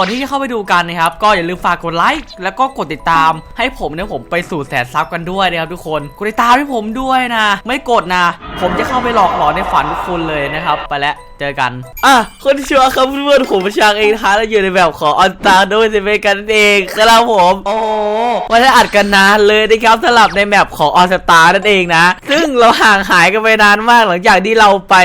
ก่อนที่จะเข้าไปดูกันนะครับ ก็อย่าลืมฝากกดไลค์แล้วก็กดติดตาม ให้ผมเนี่ยผมไปสู่แสนซับกันด้วยนะครับทุกคน กดติดตามให้ผมด้วยนะ ไม่กดนะ ผมจะเข้าไปหลอกหลอนในฝันทุกคนเลยนะครับ ไปแล้วเจอกันอะคนชัวร์ครับเพื่อนๆผมชางเองนะฮะแล้วอยู่ในแบบของออนตาโดยเซเวกันนั่นเองครับผมโอ้ไม่ได้อัดกันนานเลยนะครับสลับในแมปของออนสตานั่นเองนะ ซึ่งเราห่างหายกันไปนานมากหลังจากที่เราไป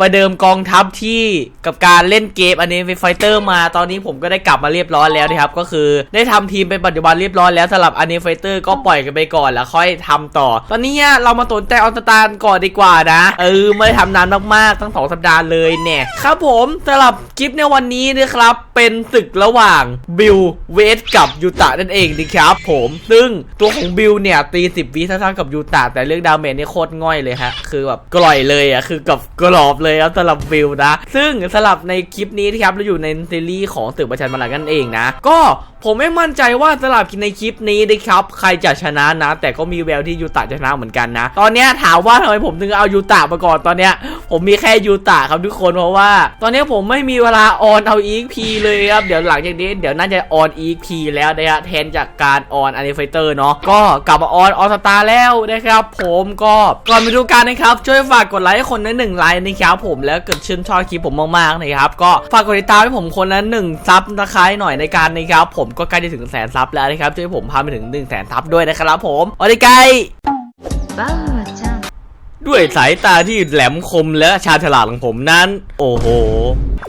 ประเดิมกองทัพที่กับการเล่นเกมอันนี้เป็นไฟเตอร์มาตอนนี้ผมก็ได้กลับมาเรียบร้อยแล้วนะครับก็คือได้ทำทีมเป็นปัจจุบันเรียบร้อยแล้วสำหรับอันนี้ไฟเตอร์ก็ปล่อยกันไปก่อนแล้วค่อยทำต่อ ตอนนี้เรามาสนใจออนสตาก่อนดีกว่านะ เออไม่ได้ทำนานมากๆ ทั้งสองสัปดาห์เลยเนี่ยครับผมสำหรับคลิปในวันนี้นะครับ เป็นศึกระหว่างบิลเวสกับยูตะนั่นเองนะครับผมซึ่งตัวของบิลเนี่ยตี 10วิเท่าๆกับยูตะแต่เรื่องดาเมจนี่โคตรง่อยเลยฮะคือแบบกร่อยเลยอะคือกับกรอบเลยครับสำหรับบิลนะ ซึ่งสำหรับในคลิปนี้นะครับเราอยู่ในซีรีส์ของตึกประชันบรรลังกันเองนะ ก็ผมไม่มั่นใจว่าสำหรับในคลิปนี้นะครับ ใครจะชนะนะ แต่ก็มีแววที่ยูตะจะชนะเหมือนกันนะ ตอนเนี้ยถามว่าทำไมผมถึงเอายูตะมาก่อนตอนเนี้ย ผมมีแค่ยูตะครับทุกคนเพราะว่า ตอนนี้ผมไม่มีเวลาออนเอาอีกพีเลยครับเดี๋ยวหลังจากนี้เดี๋ยวน่าจะออนอีกพีแล้วนะฮะแทนจากการออนอนิเฟเตอร์เนาะก็กลับมาออนออนสตาร์แล้วนะครับ ผมก็ก่อนไปดูการนะครับ ช่วยฝากกดไลค์คนละหนึ่งไลค์นะครับผมแล้วเกิดชื่นชอบคลิปผมมากๆนะครับก็ฝากกดติดตามให้ผมคนละหนึ่งซับนะครับหน่อยในการนะครับผมก็ใกล้จะถึงแสนซับแล้วนะครับช่วยผมพาไปถึง1นึ่งแสนซับด้วยนะครับผมออริไกบ้าจ้ ด้วยสายตาที่แหลมคมและชาญฉลาดของผมนั้น โอ้โห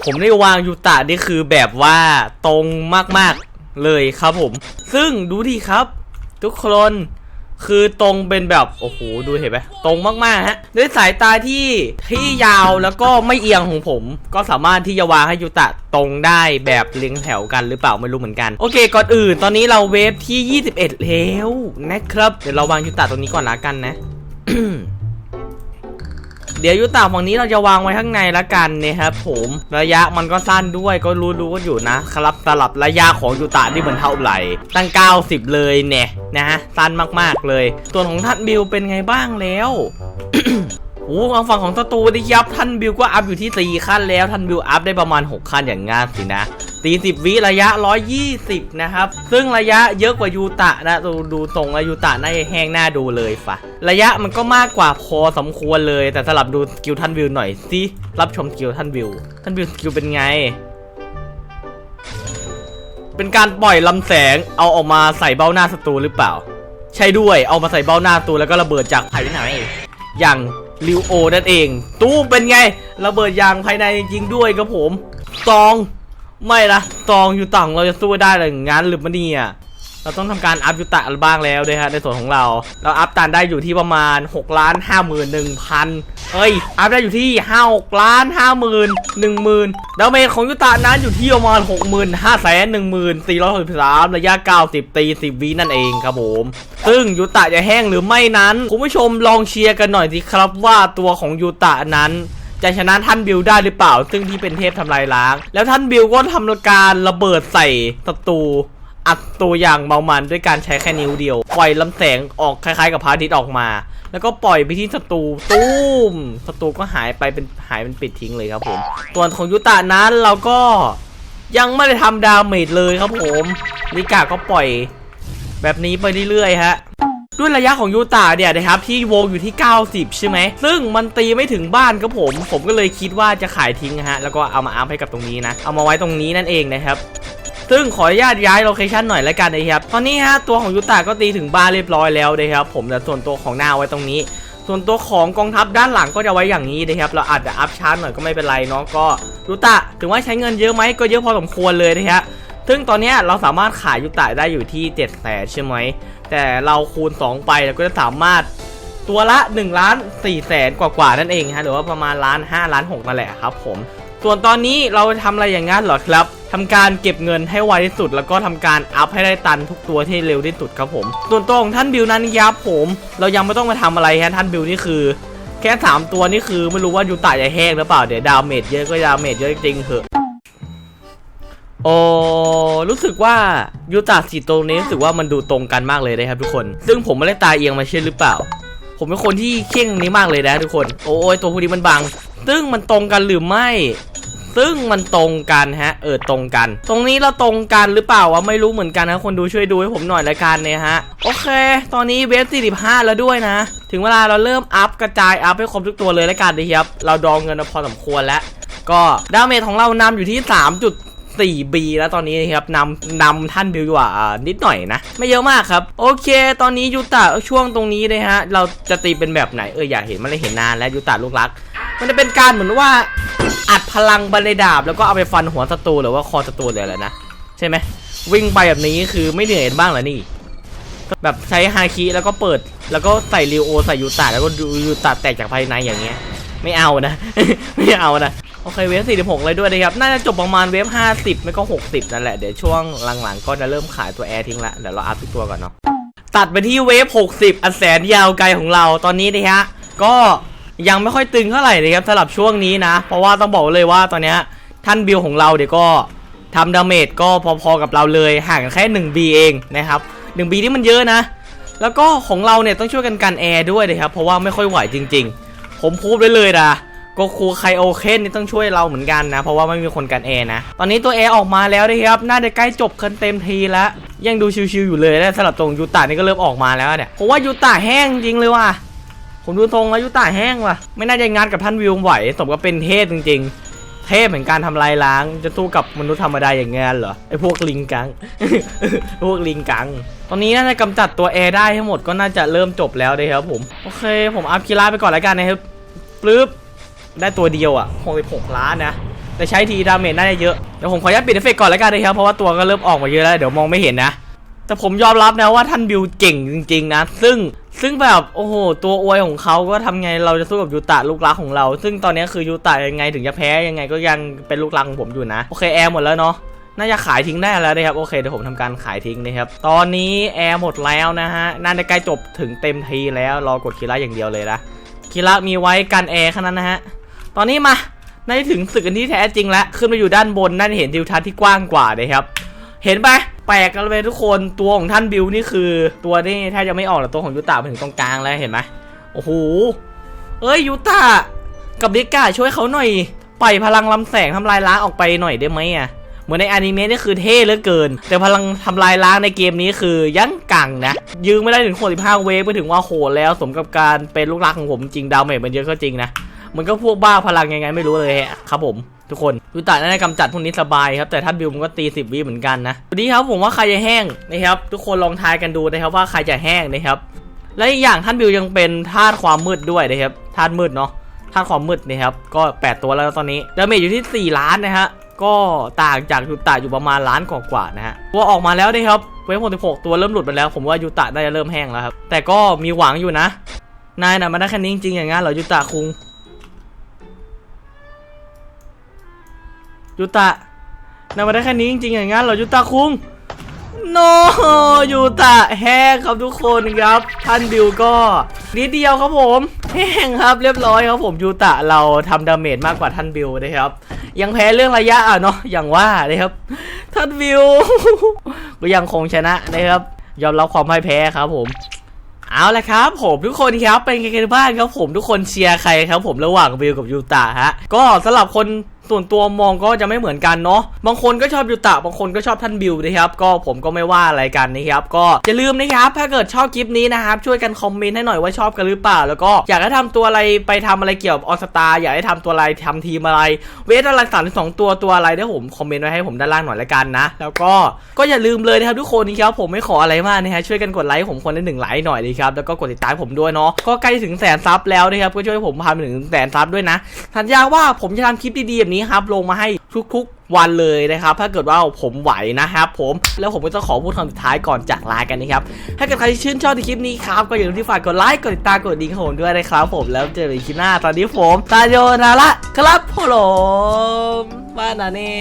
ผมได้วางยูตะนี่คือแบบว่าตรงมากๆเลยครับผม ซึ่งดูดีครับ ทุกคนคือตรงเป็นแบบโอ้โหดูเห็นไหมตรงมากๆฮะด้วยสายตาที่ที่ยาวแล้วก็ไม่เอียงของผม ก็สามารถที่จะวางให้ยูตะตรงได้แบบเรียงแถวกันหรือเปล่าไม่รู้เหมือนกันโอเค ก่อนอื่นตอนนี้เราเวฟที่ 21 แล้วนะครับ เดี๋ยวเราวางยูตะตรงนี้ก่อนละกันนะ เดี๋ยวยุตาฝั่งนี้เราจะวางไว้ข้างในละกันนะครับผมระยะมันก็สั้นด้วยก็รู้รู้กันอยู่นะครับสลับระยะของยูตาที่เหมือนเท่าไหร่ตั้ง 90 เลยเนี่ยนะฮะสั้นมากๆเลย ส่วนของท่านบิวเป็นไงบ้างแล้ว โอ้เอาฝั่งของศัตรูดิครับท่านบิวก็อัพอยู่ที่ 4 ขั้นแล้วท่านบิวอัพได้ประมาณ 6 ขั้นอย่างง่ายสินะตีสิบวิระยะ 120 นะครับ ซึ่งระยะเยอะกว่ายูตะนะ ดูดูตรงอายูตะน่าจะแห้งหน้าดูเลยฟะระยะมันก็มากกว่าพอสมควรเลย แต่สลับดูสกิลท่านบิวหน่อยสิรับชมสกิลท่านบิว ท่านบิวสกิลเป็นไง เป็นการปล่อยลำแสงเอาออกมาใส่เบ้าหน้าศัตรูหรือเปล่า ใช่ด้วยเอามาใส่เบ้าหน้าศัตรูแล้วก็ระเบิดจากภายในอย่าง ลิวโอนั่นเอง ตู้เป็นไง ระเบิดยางภายในจริงด้วยครับผมซอง ไม่ละซองอยู่ต่างเราจะสู้ได้หรืองั้นหรือมันเนี่ยเราต้องทำการอัพยูตะบ้างแล้วด้วยฮะในส่วนของเรา เราอัพตันได้อยู่ที่ประมาณ6ล้านห้าหมื่นหนึ่งพัน เฮ้ย อัพได้อยู่ที่5 6ล้าน5 0 0 0 0 1 0,000ดาเมจของยุตะนั้นอยู่ที่ประมาณ6 5 1 1 4 6 3ระยะ90ตี10วินั่นเองครับผม ซึ่งยูตะจะแห้งหรือไม่นั้น คุณผู้ชมลองเชียร์กันหน่อยสิครับว่าตัวของยูตะนั้นจะชนะท่านบิลได้หรือเปล่า ซึ่งที่เป็นเทพทำลายล้าง แล้วท่านบิลก็ทำการระเบิดใส่ศัตรู อัดตัวอย่างเมามันด้วยการใช้แค่นิ้วเดียว ปล่อยลำแสงออกคล้ายๆ กับพระอาทิตย์ออกมา แล้วก็ปล่อยไปที่ศัตรูตุ้มศัตรูก็หายไปเป็นหายเป็นปิดทิ้งเลยครับผมส่วนของยุตะนั้นเราก็ยังไม่ได้ทำดาเมจเลยครับผมนิกาก็ปล่อยแบบนี้ไปเรื่อยๆฮะด้วยระยะของยูตาเนี่ยนะครับที่วงอยู่ที่ 90 ใช่ไหม ซึ่งมันตีไม่ถึงบ้านครับผม ผมก็เลยคิดว่าจะขายทิ้งฮะ แล้วก็เอามาอัพให้กับตรงนี้นะ เอามาไว้ตรงนี้นั่นเองนะครับ ซึ่งขออนุญาตย้ายโลเคชันหน่อยล้วกันนะครับตอนนี้ฮะตัวของยูตาก็ตีถึงบ้านเรียบร้อยแล้วนะครับผมแต่ส่วนตัวของหน้าไว้ตรงนี้ ส่วนตัวของกองทัพด้านหลังก็จะไว้อย่างนี้นะครับเราอาจจะอัพชาร์จหน่อยก็ไม่เป็นไรเนาะก็ยูตะถึงว่าใช้เงินเยอะไหมก็เยอะพอสมควรเลยนะครับซึ่งตอนนี้เราสามารถขายยูตะได้อยู่ที่7จ็ดแสนใช่ไหมแต่เราคูณ 2 ไปเราก็จะสามารถตัวละ1ล้าน4แสนกว่าๆนั่นเองฮะหรือว่าประมาณล้าน5ล้าน6นั่นแหละครับผม ส่วนตอนนี้เราทำอะไรอย่างงั้นเหรอครับทำการเก็บเงินให้ไวที่สุด แล้วก็ทำการอัพให้ได้ตันทุกตัวที่เร็วที่สุดครับผม ส่วนตัวของท่านบิวนั้นยับผม เรายังไม่ต้องมาทำอะไรฮะท่านบิวนี่คือ แค่ 3 ตัวนี่คือไม่รู้ว่ายูตะจะแห้งหรือเปล่าเดี๋ยวดาเมจเยอะก็ดาเมจเยอะจริงๆเหอะโอ้รู้สึกว่ายูตาสีตรงนี้รู้สึกว่ามันดูตรงกันมากเลยนะครับทุกคน ซึ่งผมไม่ได้ตาเอียงมาเช่นหรือเปล่า ผมเป็นคนที่เข่งนี้มากเลยนะทุกคน โอ้ยตัวพวกนี้มันบังซึ่งมันตรงกันหรือไม่ ซึ่งมันตรงกันฮะ เออตรงกัน ตรงนี้เราตรงกันหรือเปล่าวะไม่รู้เหมือนกันนะคนดูช่วยดูให้ผมหน่อยละกันเนี่ยฮะ โอเค ตอนนี้เวฟ45 แล้วด้วยนะ ถึงเวลาเราเริ่มอัพกระจายอัพให้ครบทุกตัวเลยละกันนะครับ เราดองเงินมาพอสมควรแล้ว ก็ดาเมจของเรานำอยู่ที่ 3.4 B แล้วตอนนี้นะครับนำนำท่านบิวว่านิดหน่อยนะ ไม่เยอะมากครับ โอเค ตอนนี้ยูตะช่วงตรงนี้เลยฮะ เราจะตีเป็นแบบไหนเอออยากเห็นมันเลยเห็นนานแล้วยูตะลูกรัก มันจะเป็นการเหมือนว่าอัดพลังบรรในดาบ แล้วก็เอาไปฟันหัวศัตรูหรือว่าคอศัตรูเลยแหละนะใช่ไหมวิ่งไปแบบนี้คือไม่เหนื่อยบ้างเหรอนี่ แบบใช้ฮาคิแล้วก็เปิด แล้วก็ใส่ริโอใส่ยูตะแล้วก็ยูตะแตกจากภายในอย่างเงี้ย ไม่เอานะ ไม่เอานะโอเคเวฟ46 เลยด้วยนะครับ น่าจะจบประมาณเวฟ50 ไม่ก็ 60 นั่นแหละ เดี๋ยวช่วงหลังๆ ก็จะเริ่มขายตัวแอร์ทิ้งละเดี๋ยวเราอัพทุกตัวก่อนเนาะตัดไปที่เวฟ60 อันแสนยาวไกลของเราตอนนี้นะฮะก็ ยังไม่ค่อยตึงเท่าไหร่เลยครับสำหรับช่วงนี้นะ เพราะว่าต้องบอกเลยว่าตอนนี้ท่านบิลของเราเดี๋ยวก็ทำดาเมจก็พอๆกับเราเลยห่างกันแค่ 1B เองนะครับ 1B นี่มันเยอะนะ แล้วก็ของเราเนี่ยต้องช่วยกันกันแอร์ด้วยนะครับเพราะว่าไม่ค่อยไหวจริง ๆ ผมพูดไว้เลยนะก็ครูไคโอเคนนี่ต้องช่วยเราเหมือนกันนะ เพราะว่าไม่มีคนกันแอร์นะ ตอนนี้ตัวแอร์ออกมาแล้วนะครับ น่าจะใกล้จบกันเต็มทีแล้ว ยังดูชิวๆอยู่เลยนะสำหรับตรงยูตานี่ก็เริ่มออกมาแล้วเนี่ยผมว่ายูตาแห้งจริงเลยว่ะ ผมดูตรงแล้วยูตาแห้งว่ะ ไม่น่าจะงานกับท่านวิวไหวสมกับเป็นเทพจริง ๆ เทพเหมือนการทำลายล้าง จะสู้กับมนุษย์ธรรมดาอย่างงานเหรอไอพวกลิงกัง พวกลิงกัง ตอนนี้น่าจะกำจัดตัวแอร์ได้ทั้งหมดก็น่าจะเริ่มจบแล้วเลยครับผมโอเค ผมอัพคีราไปก่อนแล้วกันนะครับปึ๊บได้ตัวเดียวอะ66ล้านนะแต่ใช้ทีดาเมจน่าจะเยอะเดี๋ยวผมขออนุญาตปิดเอฟเฟกต์ก่อนแล้วกันนะครับเพราะว่าตัวก็เริ่มออกมาเยอะแล้วเดี๋ยวมองไม่เห็นนะแต่ผมยอมรับนะว่าท่านบิวเก่งจริง ๆ นะ ซึ่ง ซึ่งแบบโอ้โหตัวอวยของเขาก็ทำไงเราจะสู้กับยูตะลูกรักของเรา ซึ่งตอนนี้คือยูตะยังไงถึงจะแพ้ยังไงก็ยังเป็นลูกรักของผมอยู่นะโอเคแอร์หมดแล้วเนาะน่าจะขายทิ้งได้แล้วนะครับโอเคเดี๋ยวผมทำการขายทิ้งนะครับตอนนี้แอร์หมดแล้วนะฮะน่าจะใกล้จบถึงเต็มทีแล้วรอกดคีระอย่างเดียวเลยนะคีระมีไว้กันแอร์แค่นั้นนะฮะตอนนี้มาน่าจะถึงศึกกันที่แท้จริงแล้วขึ้นมาอยู่ด้านบนน่าจะเห็นทิวทัศน์ที่กว้างกว่านะครับ เห็นไปแปลกกันเลยทุกคนตัวของท่านบิวนี่คือ ตัวนี่แทบจะไม่ออกแต่ตัวของยูตะไปถึงตรงกลางแล้วเห็นไหมโอ้โหเอ้ยยูตะกับเด็กกาช่วยเขาหน่อยปล่อยพลังลำแสงทำลายล้างออกไปหน่อยได้ไหมอะเหมือนในอนิเมะนี่คือเท่เหลือเกิน แต่พลังทำลายล้างในเกมนี้คือยั้งกังนะยืมไม่ได้ถึง65เวฟไปถึงว่าโหแล้ว สมกับการเป็นลูกรักของผมจริงดาวเมจมันเยอะก็จริงนะมันก็พวกบ้าพลังยังไงไม่รู้เลยฮะครับผม ทุกคนยูตะน่าจะกำจัดพวกนี้สบายครับ แต่ท่านบิวมันก็ตีสิบวิเหมือนกันนะวันนี้ครับผมว่าใครจะแห้งนะครับ ทุกคนลองทายกันดูนะครับว่าใครจะแห้งนะครับ และอีกอย่างท่านบิวยังเป็นธาตุความมืดด้วยนะครับธาตุมืดเนาะธาตุความมืดนะครับก็แปดตัวแล้วตอนนี้ดาเมจอยู่ที่ 4 ล้านนะฮะก็ต่างจากยูตะอยู่ประมาณล้านกว่าๆนะฮะตัวออกมาแล้วนะครับเวฟ66ตัวเริ่มหลุดไปแล้ว ผมว่ายูตะน่าจะเริ่มแห้งแล้วครับแต่ก็มีหวังอยู่นะนายน่ะมาได้แค่นี้จริงๆอย่างงั้นเหรอยูตะคุง ยูตะนายมาได้แค่นี้จริงๆอย่างงั้นเหรอยูตะคุงโนยูตะแห้งครับทุกคนครับท่านบิวก็นิดเดียวครับผมแห้งครับเรียบร้อยครับผมยูตะเราทำดาเมจมากกว่าท่านบิวนะครับ ยังแพ้เรื่องระยะอะเนาะอย่างว่านะครับ ท่านบิวก็ยังคงชนะนะครับ ยอมรับความพ่ายแพ้ครับผมเอาละครับผมทุกคนครับเป็นไงกันบ้างครับผมทุกคนเชียร์ใครครับ ผมระหว่างบิลกับยูตะฮะก็สำหรับคน ส่วนตัวมองก็จะไม่เหมือนกันเนาะบางคนก็ชอบยูตะบางคนก็ชอบท่านบิลนะครับก็ผมก็ไม่ว่าอะไรกันนะครับก็อย่าลืมนะครับถ้าเกิดชอบคลิปนี้นะครับช่วยกันคอมเมนต์ให้หน่อยว่าชอบกันหรือเปล่า แล้วก็อยากให้ทำตัวอะไรไปทำอะไรเกี่ยวกับออสตาอยากให้ทำตัวอะไรทำทีมอะไร เวทอะไรสามสองตัวตัวอะไรได้ผมคอมเมนต์ไว้ให้ผมด้านล่างหน่อยละกันนะ แล้วก็ก็อย่าลืมเลยนะครับทุกคนนะครับผมไม่ขออะไรมากนะฮะช่วยกันกดไลค์ผมคนละหนึ่งไลค์หน่อยดีครับแล้วก็กดติดตามผมด้วยเนาะก็ใกล้ถึงแสนซับแล้วนะครับก็ช่วยผมพาไปถึงแสนซับด้วยนะสัญญาว่าผมจะทำคลิปดีๆแบบนี้ี้ครับลงมาให้ทุกๆวันเลยนะครับ ถ้าเกิดว่าผมไหวนะครับผม แล้วผมก็จะขอพูดคำสุดท้ายก่อนจากลากันนะครับ ถ้าเกิดใครที่ชื่นชอบในคลิปนี้ครับ ก็อย่าลืมที่ฝากกดไลค์ กดติดตาม กดดีของผมด้วยนะครับผม แล้วเจอกันในคลิปหน้า ตอนนี้ผมตาโยนาละครับผมบ้านนะเน่